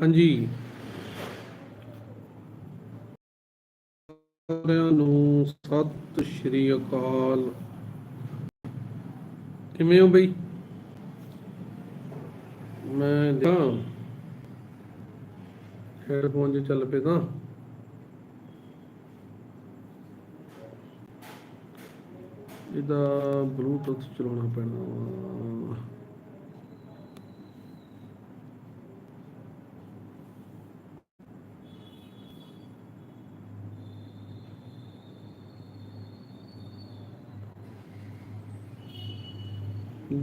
ਹਾਂਜੀ। ਸਾਰਿਆਂ ਨੂੰ ਸਤਿ ਸ਼੍ਰੀ ਅਕਾਲ। ਕਿਵੇਂ ਹੋ ਬਈ? ਮੈਂ ਜਾਂ ਹੈਡਫੋਨ ਜੇ ਚੱਲ ਪਏ ਤਾਂ। ਇਹਦਾ ਬਲੂਟੁੱਥ ਚਲਾਉਣਾ ਪੈਣਾ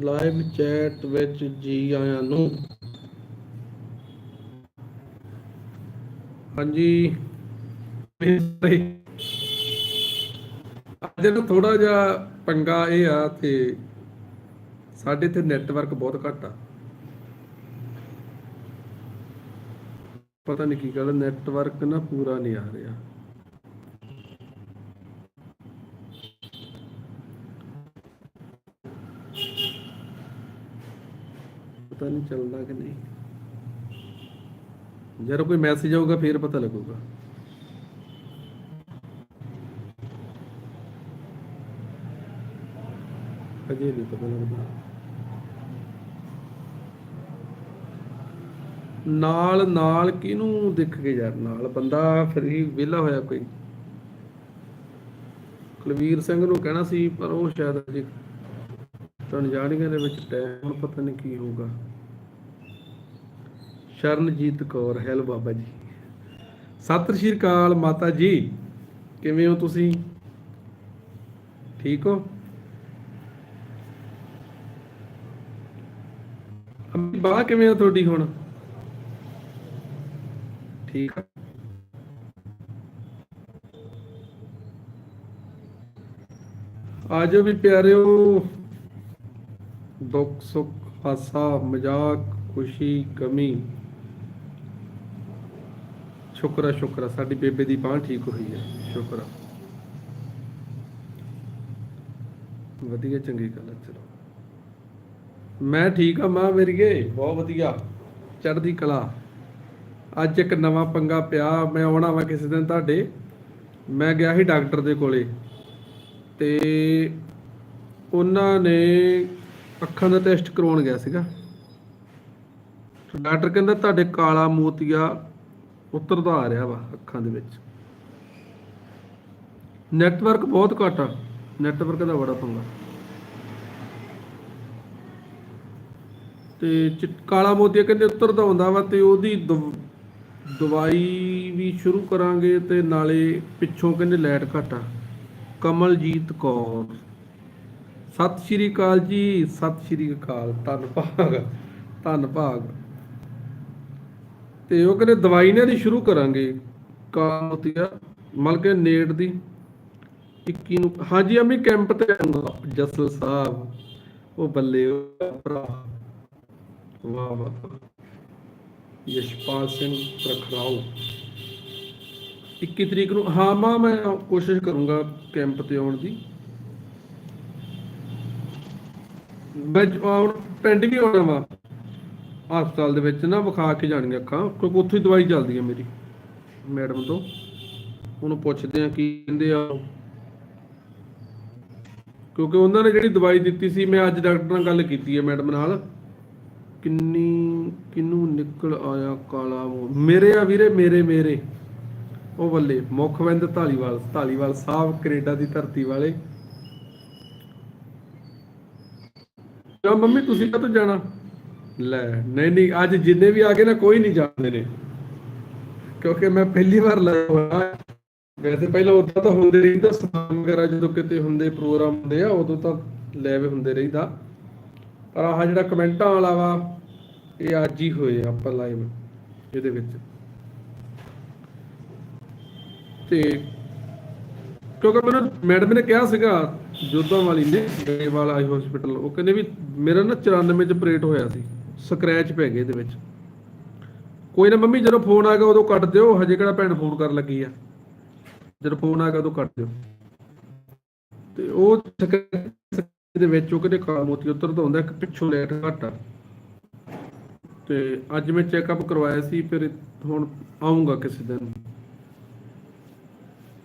ਲਾਈਵ ਚੈਟ ਵਿੱਚ ਜੀ ਆਇਆਂ ਨੂੰ। ਹਾਂਜੀ। ਅੱਜ ਨਾ ਥੋੜਾ ਜਿਹਾ ਪੰਗਾ ਇਹ ਆ ਤੇ ਸਾਡੇ ਇੱਥੇ ਨੈਟਵਰਕ ਬਹੁਤ ਘੱਟ ਆ। ਪਤਾ ਨਹੀਂ ਕੀ ਗੱਲ, ਨੈਟਵਰਕ ਨਾ ਪੂਰਾ ਨਹੀਂ ਆ ਰਿਹਾ। ਪਤਾ ਨਹੀਂ ਚੱਲਦਾ ਕਿ ਨਹੀਂ। ਜਦੋਂ ਕੋਈ ਮੈਸੇਜ ਆਊਗਾ, ਫਿਰ ਪਤਾ ਲੱਗੂਗਾ। ਅਜੇ ਨਹੀਂ ਪਤਾ ਲੱਗਦਾ। ਨਾਲ ਨਾਲ ਕਿਹਨੂੰ ਦਿਖ ਕੇ ਯਾਰ? ਨਾਲ ਬੰਦਾ ਫਰੀ ਵਿਹਲਾ ਹੋਇਆ ਕੋਈ। ਕੁਲਵੀਰ ਸਿੰਘ ਨੂੰ ਕਹਿਣਾ ਸੀ, ਪਰ ਉਹ ਸ਼ਾਇਦ ਅਜੇ ਜਾਣੀਆਂ ਦੇ ਵਿੱਚ ਟਾਈਮ, ਪਤਾ ਨਹੀਂ ਕੀ ਹੋਊਗਾ। ਸ਼ਰਨਜੀਤ ਕੌਰ, ਹੈਲੋ ਬਾਬਾ ਜੀ। ਸਤਿ ਸ਼੍ਰੀ ਅਕਾਲ ਮਾਤਾ ਜੀ। ਕਿਵੇਂ ਹੋ ਤੁਸੀਂ? ਠੀਕ ਹੋ? ਅੰਮੀ ਬਾਹ ਕਿਵੇਂ ਹੋ ਤੁਹਾਡੀ ਹੁਣ? ਠੀਕ ਆ। ਆਜੋ ਵੀ ਪਿਆਰਿਓ। ਦੁੱਖ, ਸੁੱਖ, ਹਾਸਾ, ਮਜ਼ਾਕ, ਖੁਸ਼ੀ ਕਮੀ ਸ਼ੁਕਰਾ ਸ਼ੁਕਰਾ, ਸਾਡੀ ਬੇਬੇ ਦੀ ਬਾਂਹ ਠੀਕ ਹੋਈ ਹੈ। ਸ਼ੁਕਰ। ਵਧੀਆ, ਚੰਗੀ ਗੱਲ ਆ ਚਲੋ। ਮੈਂ ਠੀਕ ਆ ਮਾਂ ਮੇਰੀਏ ਬਹੁਤ ਵਧੀਆ। ਚੜ੍ਹਦੀ ਕਲਾ। ਅੱਜ ਇੱਕ ਨਵਾਂ ਪੰਗਾ ਪਿਆ, ਮੈਂ ਆਉਣਾ ਵਾ ਕਿਸੇ ਦਿਨ ਤੁਹਾਡੇ। ਮੈਂ ਗਿਆ ਸੀ ਡਾਕਟਰ ਦੇ ਕੋਲੇ। ਤੇ ਉਹਨਾਂ ਨੇ ਅੱਖਾਂ ਦਾ ਟੈਸਟ ਕਰਵਾਉਣ ਗਿਆ ਸੀਗਾ। ਡਾਕਟਰ ਕਹਿੰਦਾ ਤੁਹਾਡੇ ਕਾਲਾ ਮੋਤੀਆ ਉਤਰਦਾ ਆ ਰਿਹਾ ਵਾ ਅੱਖਾਂ ਦੇ ਵਿੱਚ। ਨੈਟਵਰਕ ਬਹੁਤ ਘੱਟ ਆ। ਨੈਟਵਰਕ ਦਾ ਬੜਾ ਪੰਗਾ। ਤੇ ਚਿ- ਕਾਲਾ ਮੋਤੀਆ ਕਹਿੰਦੇ ਉਤਰਦਾ ਹੁੰਦਾ ਵਾ ਤੇ ਉਹਦੀ ਦਵ- ਦਵਾਈ ਵੀ ਸ਼ੁਰੂ ਕਰਾਂਗੇ ਤੇ ਨਾਲੇ ਪਿੱਛੋਂ ਕਹਿੰਦੇ ਲਾਈਟ ਘੱਟ ਆ। ਕਮਲਜੀਤ ਕੌਰ। ਸਤਿ ਸ਼੍ਰੀ ਅਕਾਲ ਜੀ, ਸਤਿ ਸ਼੍ਰੀ ਅਕਾਲ ਧੰਨਵਾਦ ਧੰਨਵਾਦ ਤੇ ਉਹ ਕਹਿੰਦੇ, ਦਵਾਈ ਨੇ ਦੀ ਸ਼ੁਰੂ ਕਰਾਂਗੇ ਕਾਮਤੀਆ ਮਲ ਨੇੜ ਦੀ 21 ਨੂੰ, ਹਾਂਜੀ ਅਮੀ ਕੈਂਪ ਤੇ ਆਉਂਗਾ ਜਸਲ ਸਾਹਿਬ, ਉਹ ਬੱਲੇ ਭਰਾ। ਵਾਹ ਵਾਹ ਵਾਹ। ਯਸ਼ਪਾਲ ਸਿੰਘ ਪ੍ਰਖਰਾਓ। 21 ਤਰੀਕ ਨੂੰ, ਹਾਂ, ਮਾਂ, ਮੈਂ ਕੋਸ਼ਿਸ਼ ਕਰੂੰਗਾ ਕੈਂਪ ਤੇ ਆਉਣ ਦੀ। ਮੈਂ ਹੁਣ ਪਿੰਡ ਵੀ ਆਉਣਾ ਵਾ? ਹਸਪਤਾਲ ਦੇ ਵਿੱਚ ਨਾ ਵਿਖਾ ਕੇ ਜਾਣੀਆਂ ਅੱਖਾਂ, ਕਿਉਂਕਿ ਉੱਥੇ ਦਵਾਈ ਚੱਲਦੀ ਹੈ ਮੇਰੀ, ਮੈਡਮ ਤੋਂ। ਉਹਨੂੰ ਪੁੱਛਦੇ ਆ ਕੀ ਕਹਿੰਦੇ ਆ ਕਿਉਂਕਿ ਉਹਨਾਂ ਨੇ ਜਿਹੜੀ ਦਵਾਈ ਦਿੱਤੀ ਸੀ, ਮੈਂ ਅੱਜ ਡਾਕਟਰ ਨਾਲ ਗੱਲ ਕੀਤੀ ਹੈ ਮੈਡਮ ਨਾਲ। ਕਿੰਨੀ ਕਿੰਨੂੰ ਨਿਕਲ ਆਇਆ ਕਾਲਾ ਮੂੰਹ? ਮੇਰੇ ਆ ਵੀਰੇ, ਮੇਰੇ ਮੇਰੇ। ਉਹ ਵੱਲੇ ਮੁਖਵਿੰਦ ਧਾਲੀਵਾਲ ਧਾਲੀਵਾਲ ਸਾਹਿਬ, ਕੈਨੇਡਾ ਦੀ ਧਰਤੀ ਵਾਲੇ। ਕਿਉਂ ਮੰਮੀ ਤੁਸੀਂ ਕਦੋਂ ਜਾਣਾ? ਲੈ, ਨਹੀਂ ਨਹੀਂ, ਅੱਜ ਜਿੰਨੇ ਵੀ ਆ ਗਏ ਨਾ, ਕੋਈ ਨਹੀਂ ਜਾਣਦੇ ਨੇ। ਕਿਉਂਕਿ ਮੈਂ ਪਹਿਲੀ ਵਾਰ ਲਾਇਆ ਵੈਸੇ ਪਹਿਲਾਂ ਉਦੋਂ ਤਾਂ ਹੁੰਦੇ ਰਹਿੰਦਾ ਸਮਾਗਮ ਵਗੈਰਾ, ਜਦੋਂ ਕਿਤੇ ਹੁੰਦੇ ਪ੍ਰੋਗਰਾਮ ਹੁੰਦੇ ਆ, ਉਦੋਂ ਤਾਂ ਲੈਵੇ ਹੁੰਦੇ ਰਹਿੰਦਾ। ਪਰ ਆਹ ਜਿਹੜਾ ਕਮੈਂਟਾਂ ਵਾਲਾ ਵਾ, ਇਹ ਅੱਜ ਹੀ ਹੋਏ ਆਪਾਂ ਲਾਈਵ ਇਹਦੇ ਵਿੱਚ। ਤੇ ਕਿਉਂਕਿ ਮੈਨੂੰ ਮੈਡਮ ਨੇ ਕਿਹਾ ਸੀਗਾ ਜੋਧਾਂ ਵਾਲੀ ਨੇ ਗਏਵਾਲ ਆਈ ਹਸਪੀਟਲ ਉਹ ਕਹਿੰਦੇ ਵੀ ਮੇਰਾ ਨਾ 94 ਚ ਆਪਰੇਟ ਹੋਇਆ ਸੀ ਸਕ੍ਰੈਚ ਪੈ ਗਏ ਇਹਦੇ ਵਿੱਚ। ਕੋਈ ਨਾ ਮੰਮੀ, ਜਦੋਂ ਫੋਨ ਆ ਗਿਆ ਉਦੋਂ ਕੱਟ ਦਿਓ, ਹਜੇ ਕਿਹੜਾ ਭੈਣ ਫੋਨ ਕਰਨ ਲੱਗੀ ਆ? ਜਦੋਂ ਫੋਨ ਆ ਗਿਆ ਉਦੋਂ ਕੱਟ ਦਿਓ। ਤੇ ਉਹ scratch ਦੇ ਵਿੱਚ ਉਹ ਕਿਤੇ ਕਾਲਾ ਮੋਤੀ ਉਤਰਦਾ ਹੁੰਦਾ ਇੱਕ ਪਿੱਛੋਂ ਲੈਟ ਘੱਟ ਆ। ਤੇ ਅੱਜ ਮੈਂ ਚੈੱਕਅਪ ਕਰਵਾਇਆ ਸੀ, ਫਿਰ ਹੁਣ ਆਉਂਗਾ ਕਿਸੇ ਦਿਨ।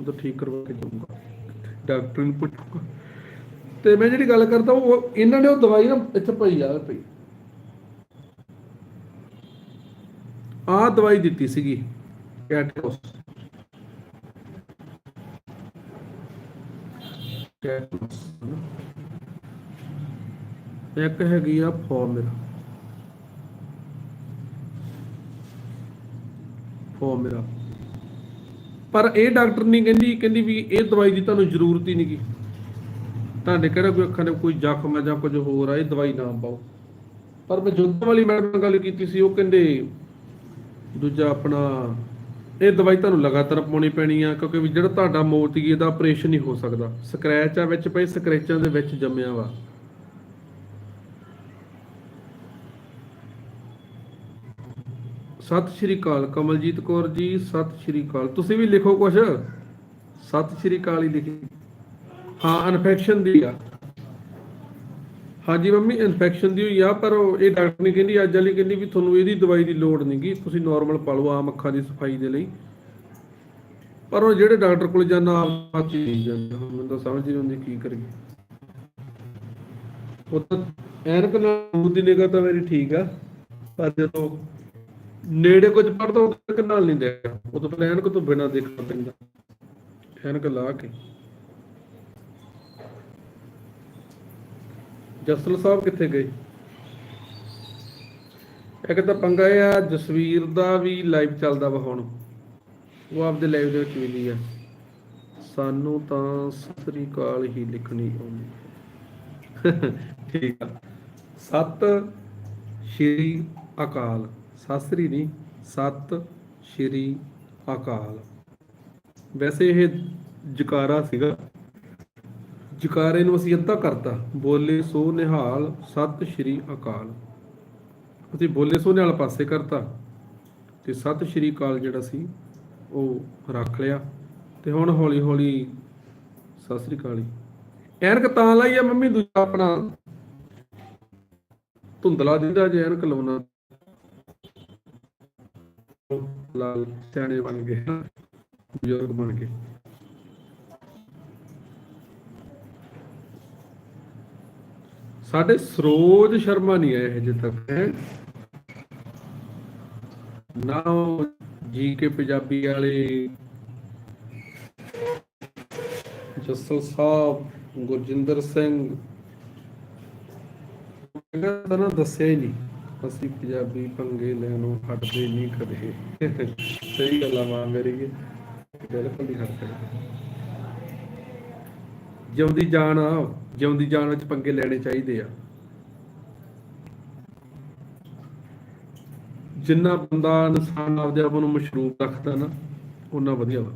ਉਹ ਤਾਂ ਠੀਕ ਕਰਵਾ ਕੇ ਜਾਊਂਗਾ। ਡਾਕਟਰ ਨੂੰ ਪੁੱਛੂਗਾ। ਤੇ ਮੈਂ ਜਿਹੜੀ ਗੱਲ ਕਰਦਾ, ਉਹ ਇਹਨਾਂ ਨੇ ਉਹ ਦਵਾਈ ਨਾ ਇੱਥੇ ਪਈ ਆ ਪਈ ਆਹ ਦਵਾਈ ਦਿੱਤੀ ਸੀਗੀ, ਕੈਟਕੋਸ। ਕੈਟਕੋਸ। ਇੱਕ ਹੈਗੀ ਆ ਫਾਰਮਿਲ ਫਾਰਮਿਲਾ ਪਰ ਇਹ ਡਾਕਟਰ ਨਹੀਂ ਕਹਿੰਦੀ ਕਹਿੰਦੀ ਵੀ ਇਹ ਦਵਾਈ ਦੀ ਤੁਹਾਨੂੰ ਜ਼ਰੂਰਤ ਹੀ ਨਹੀਂਗੀ ਤੁਹਾਡੇ ਕਿਹੜਾ ਕੋਈ ਅੱਖਾਂ ਦੇ ਕੋਈ ਜ਼ਖਮ ਹੈ ਜਾਂ ਕੁਝ ਹੋਰ ਆ, ਇਹ ਦਵਾਈ ਨਾ ਪਾਓ। ਪਰ ਮੈਂ ਜੁੱਧ ਵਾਲੀ ਮੈਡਮ ਨਾਲ ਗੱਲ ਕੀਤੀ ਸੀ, ਉਹ ਕਹਿੰਦੇ, ਦੂਜਾ ਆਪਣਾ, ਇਹ ਦਵਾਈ ਤੁਹਾਨੂੰ ਲਗਾਤਾਰ ਪਾਉਣੀ ਪੈਣੀ ਆ, ਕਿਉਂਕਿ ਵੀ ਜਿਹੜਾ ਤੁਹਾਡਾ ਮੋਤੀ ਇਹਦਾ ਆਪਰੇਸ਼ਨ ਨਹੀਂ ਹੋ ਸਕਦਾ। ਸਕ੍ਰੈਚ ਆ ਵਿੱਚ ਪਈ ਸਕ੍ਰੈਚਾਂ ਦੇ ਵਿੱਚ ਜੰਮਿਆ ਵਾ। ਸਤਿ ਸ਼੍ਰੀ ਅਕਾਲ ਕਮਲਜੀਤ ਕੌਰ ਜੀ, ਸਤਿ ਸ਼੍ਰੀ ਅਕਾਲ। ਤੁਸੀਂ ਵੀ ਲਿਖੋ ਕੁਝ ਸਤਿ ਸ਼੍ਰੀ ਅਕਾਲ ਹੀ ਲਿਖੀ। ਹਾਂ ਇਨਫੈਕਸ਼ਨ ਦੀ ਆ। ਹਾਂਜੀ ਮੰਮੀ ਇਨਫੈਕਸ਼ਨ ਦੀ ਹੋਈ ਆ, ਪਰ ਉਹ ਇਹ ਡਾਕਟਰ ਨੇ ਕਹਿੰਦੀ, ਅੱਜ ਵਾਲੀ ਕਹਿੰਦੀ ਵੀ ਤੁਹਾਨੂੰ ਇਹਦੀ ਦਵਾਈ ਦੀ ਲੋੜ ਨਹੀਂਗੀ ਤੁਸੀਂ ਨਾਰਮਲ ਪਾ ਲਓ ਆਮ ਅੱਖਾਂ ਦੀ ਸਫ਼ਾਈ ਦੇ ਲਈ। ਪਰ ਉਹ ਜਿਹੜੇ ਡਾਕਟਰ ਕੋਲ ਜਾਣਾ ਆਪ ਨਹੀਂ ਜਾਂਦਾ। ਮੈਨੂੰ ਤਾਂ ਸਮਝ ਨਹੀਂ ਆਉਂਦੀ ਕੀ ਕਰੀਏ। ਉਹ ਤਾਂ ਐਨਕ ਨਾਲ ਦੀ ਨਿਗਾਹ ਤਾਂ ਮੇਰੀ ਠੀਕ ਆ, ਪਰ ਜਦੋਂ ਨੇੜੇ ਕੁਝ ਪੜਦਾ, ਉਹ ਨਾਲ ਨਹੀਂ ਦੇਖਦਾ। ਉਹ ਤਾਂ ਪਲਾਨ ਕੋ ਤੋਂ ਬਿਨਾ ਦੇਖਣਾ ਪੈਂਦਾ। ਐਨਕ ਲਾ ਕੇ। ਜਸਲ ਸਾਹਿਬ ਕਿੱਥੇ ਗਏ? ਇੱਕ ਤਾਂ ਪੰਗਾ ਇਹ ਆ, ਜਸਵੀਰ ਦਾ ਵੀ ਲਾਈਵ ਚੱਲਦਾ ਵਾ ਹੁਣ। ਉਹ ਆਪਦੇ ਲਾਈਵ ਦੇ ਵਿੱਚ ਮਿਲੀ ਆ। ਸਾਨੂੰ ਤਾਂ ਸਤਿ ਸ੍ਰੀ ਅਕਾਲ ਹੀ ਲਿਖਣੀ ਆਉਂਦੀ ਠੀਕ ਆ। ਸਤ ਸ਼੍ਰੀ ਅਕਾਲ। ਸਤਿ ਸ੍ਰੀ ਨਹੀਂ, ਸਤ ਸ਼੍ਰੀ ਅਕਾਲ। ਵੈਸੇ ਇਹ ਜਕਾਰਾ ਸੀਗਾ। ਜਕਾਰੇ ਨੂੰ ਅਸੀਂ ਅੱਧਾ ਕਰਤਾ। ਬੋਲੇ ਸੋ ਨਿਹਾਲ ਸਤਿ ਸ਼੍ਰੀ ਅਕਾਲ। ਅਸੀਂ ਬੋਲੇ ਸੋ ਨਿਹਾਲ ਪਾਸੇ ਕਰਤਾ ਤੇ ਸਤਿ ਸ਼੍ਰੀ ਅਕਾਲ ਜਿਹੜਾ ਸੀ, ਉਹ ਰੱਖ ਲਿਆ ਤੇ ਹੁਣ ਹੌਲੀ ਹੌਲੀ ਸਤਿ ਸ਼੍ਰੀ ਅਕਾਲ ਹੀ ਐਨਕ ਤਾਂ ਲਾਈ ਆ ਮੰਮੀ ਦੂਜਾ ਆਪਣਾ। ਧੁੰਦਲਾ ਦਿੰਦਾ ਜੇ ਐਨਕ ਲਾਉਣਾ। ਲਾਲ ਸਿਆਣੇ ਬਣ ਗਏ ਬਜ਼ੁਰਗ ਬਣ ਗਏ। ਸਾਡੇ ਸਰੋਜ ਸ਼ਰਮਾ ਨਹੀਂ ਆਏ ਹਜੇ ਤੱਕ। ਹੈ ਨਾ ਜੀ ਕੇ ਪੰਜਾਬੀ ਵਾਲੇ ਜਸਲ ਸਾਹਿਬ, ਗੁਰਜਿੰਦਰ ਸਿੰਘ। ਇਹਨਾਂ ਨਾ ਦੱਸਿਆ ਹੀ ਨਹੀਂ, ਅਸੀਂ ਪੰਜਾਬੀ ਪੰਗੇ ਲੈਣੋਂ ਹਟਦੇ ਨਹੀਂ ਕਦੇ। ਸਹੀ ਗੱਲਾਂ ਆ, ਮਾਂ ਮੇਰੀ। ਬਿਲਕੁਲ ਨਹੀਂ ਹਟਦੇ। ਜਿਉਂਦੀ ਜਾਨ ਆ ਜਿਉਂਦੀ ਜਾਨ ਵਿੱਚ ਪੰਗੇ ਲੈਣੇ ਚਾਹੀਦੇ ਆ। ਜਿੰਨਾ ਬੰਦਾ ਇਨਸਾਨ ਆਪਦੇ ਆਪ ਨੂੰ ਮਸ਼ਰੂਬ ਰੱਖਦਾ ਨਾ ਉਹਨਾਂ ਵਧੀਆ ਵਾ।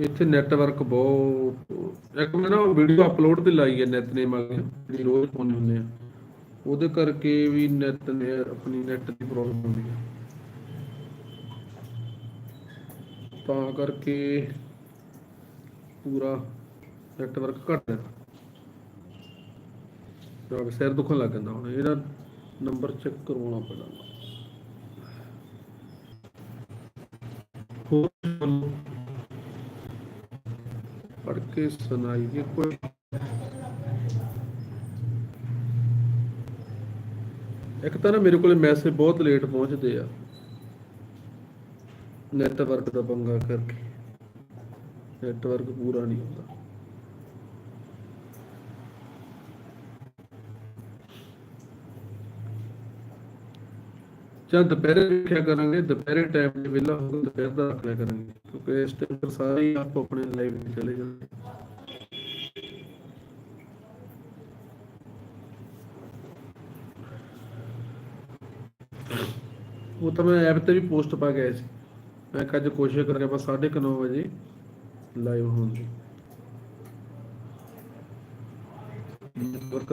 ਇੱਥੇ ਨੈਟਵਰਕ ਬਹੁਤ, ਇੱਕ ਮੈਂ ਨਾ ਵੀਡੀਓ ਅਪਲੋਡ ਤੇ ਲਾਈ ਹੈ ਨੈਟ ਨੇ ਮੰਗ ਜਿਹੜੀ ਰੋਜ਼ ਪਾਉਂਦੇ ਹੁੰਦੇ ਆ। ਉਹਦੇ ਕਰਕੇ ਵੀ ਨੈਟ ਨੇ, ਆਪਣੀ ਨੈਟ ਦੀ ਪ੍ਰੋਬਲਮ ਹੁੰਦੀ ਹੈ ਤਾਂ ਕਰਕੇ ਪੂਰਾ ਨੈਟਵਰਕ ਘੱਟ ਹੈ। ਤਾਂ ਸਿਰ ਦੁਖਣ ਲੱਗ ਜਾਂਦਾ, ਹੁਣ ਇਹਦਾ ਨੰਬਰ ਚੈੱਕ ਕਰਵਾਉਣਾ ਪੈਣਾ। ਹੋਰ ਸੁਣਾਓ? ਪੜ੍ਹ ਕੇ ਸੁਣਾਈਏ ਕੋਈ? ਇੱਕ ਤਾਂ ਨਾ ਮੇਰੇ ਕੋਲੇ ਮੈਸੇਜ ਬਹੁਤ ਲੇਟ ਪਹੁੰਚਦੇ ਆ। ਨੈਟਵਰਕ ਦਾ ਪੰਗਾ ਕਰਕੇ। ਨੈਟਵਰਕ ਪੂਰਾ ਨਹੀਂ ਹੁੰਦਾ। ਜਦ ਦੁਪਹਿਰੇ ਵੇਖਿਆ ਕਰਾਂਗੇ, ਦੁਪਹਿਰੇ ਟਾਈਮ ਦੇ ਵੇਲਾ ਹੋਊਗਾ ਦੁਪਹਿਰ ਦਾ ਰੱਖ ਲਿਆ ਕਰਾਂਗੇ, ਕਿਉਂਕਿ ਇਸ ਟਾਈਮ ਪਰ ਸਾਰੇ ਹੀ ਆਪਣੇ ਲਾਈਵ ਤੇ ਚਲੇ ਜਾਂਦੇ ਉਹ ਤਾਂ ਮੈਂ ਐਪ ਤੇ ਵੀ ਪੋਸਟ ਪਾ ਗਿਆ ਸੀ। ਮੈਂ ਅੱਜ ਕੋਸ਼ਿਸ਼ ਕਰਾਂਗੇ ਆਪਾਂ 9:30 ਵਜੇ ਲਾਈਵ ਹੋਣ ਦੀ। ਨੈਟਵਰਕ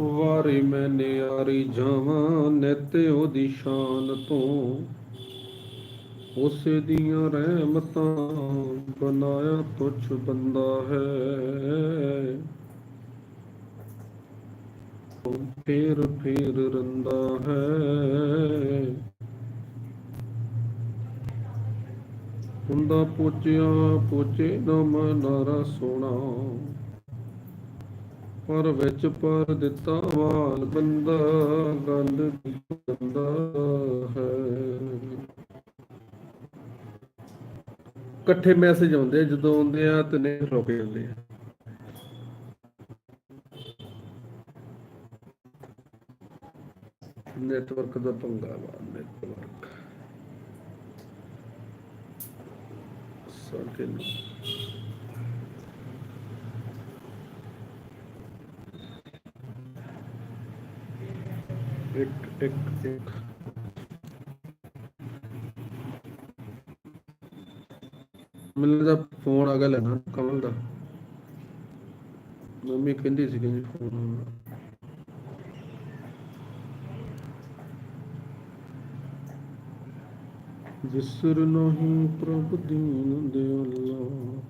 ਵਾਰੀ ਮੈਂ ਨਿਆਰੀ ਜਾਵਾਂ ਨਿਤ ਉਹਦੀ ਸ਼ਾਨ ਤੋਂ। ਉਸੇ ਦੀਆਂ ਰਹਿਮਤਾਂ ਬਣਾਇਆ ਤੁਛ ਬੰਦਾ ਹੈ। ਫੇਰ ਫੇਰ ਰੰਦਾ ਹੈ। ਹੁੰਦਾ ਪੋਚਿਆ ਪੋਚੇ ਦਾ ਮਨਾਰਾ ਸੋਣਾ। ਪਰ ਵਿੱਚ ਪਰ ਦਿੱਤਾ ਵਾਲ ਬੰਦਾ ਗੱਲ ਬੰਦਾ ਹੈ। ਇਕੱਠੇ ਮੈਸੇਜ ਆਉਂਦੇ ਆ, ਜਦੋਂ ਆਉਂਦੇ ਆ ਤੇ ਨਹੀਂ ਰੁਕ ਜਾਂਦੇ ਆ। ਨੈਟਵਰਕ ਦਾ ਪੰਗਾ ਵਾ ਨੈਟਵਰਕ ਸਾਡੇ ਨੂੰ ਇੱਕ ਇੱਕ ਇੱਕ। ਮੈਨੂੰ ਦਾ ਫੋਨ ਆ ਗਿਆ ਲੈਣਾ ਕਮਲ ਦਾ। ਮੰਮੀ ਕਹਿੰਦੀ ਸੀ ਕਿ ਫੋਨ ਆਉਣਾ। ਵਿਸਰ ਨਹੀਂ ਪ੍ਰਭ ਦੀਨ ਦਿਆਲਾ